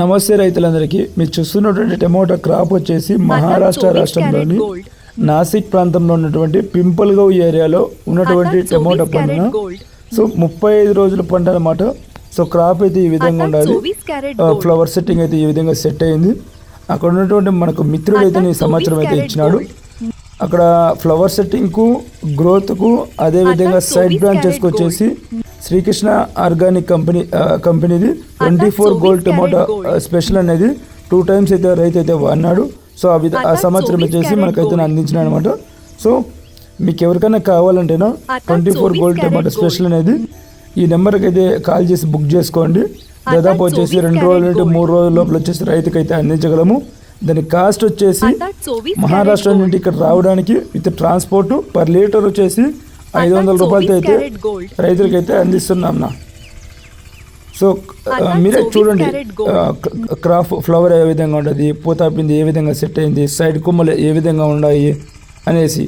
నమస్తే రైతులందరికీ మీరు చూస్తున్నటువంటి టమోటా క్రాప్ వచ్చేసి మహారాష్ట్ర రాష్ట్రంలోని. నాసిక్ ప్రాంతంలో ఉన్నటువంటి పింపల్గౌ ఏరియాలో ఉన్నటువంటి టమోటా గోల్డ్. సో ముప్పై ఐదు రోజుల పంట అనమాట సో క్రాప్ అయితే ఈ విధంగా ఉండాలి. ఫ్లవర్ సెట్టింగ్ అయితే ఈ విధంగా సెట్ అయింది అక్కడ ఉన్నటువంటి మనకు మిత్రుడు అయితే ఈ సమాచారం అయితే ఇచ్చినాడు. అక్కడ ఫ్లవర్ సెట్టింగ్కు గ్రోత్కు అదేవిధంగా సైడ్ బ్రాంచెస్కి వచ్చేసి శ్రీకృష్ణ ఆర్గానిక్ కంపెనీ కంపెనీది twenty four gold tomato special అనేది టూ టైమ్స్ అయితే రైతు అయితే వాడినాడు సో ఆ విధ ఆ సంవత్సరం వచ్చేసి మనకైతే. అందించిన అనమాట సో మీకు ఎవరికైనా కావాలంటేనో twenty four gold tomato. Special అనేది ఈ నెంబర్కి అయితే కాల్ చేసి బుక్ చేసుకోండి దాదాపు వచ్చేసి రెండు రోజుల నుండి. మూడు రోజుల లోపల వచ్చేసి రైతుకి అయితే అందించగలము దాని కాస్ట్ వచ్చేసి మహారాష్ట్ర నుండి ఇక్కడ రావడానికి విత్ ట్రాన్స్పోర్ట్ పర్ లీటర్ వచ్చేసి ఐదు వందల రూపాయలతో అయితే క్యారెట్ గోల్డ్. రైతులకి అయితే అందిస్తున్నాం నా సో మీరే చూడండి. క్రాఫ్ ఫ్లవర్ ఏ విధంగా ఉంటుంది పూతాపింది ఏ విధంగా సెట్ అయింది సైడ్ కొమ్మలు ఏ విధంగా ఉన్నాయి అనేసి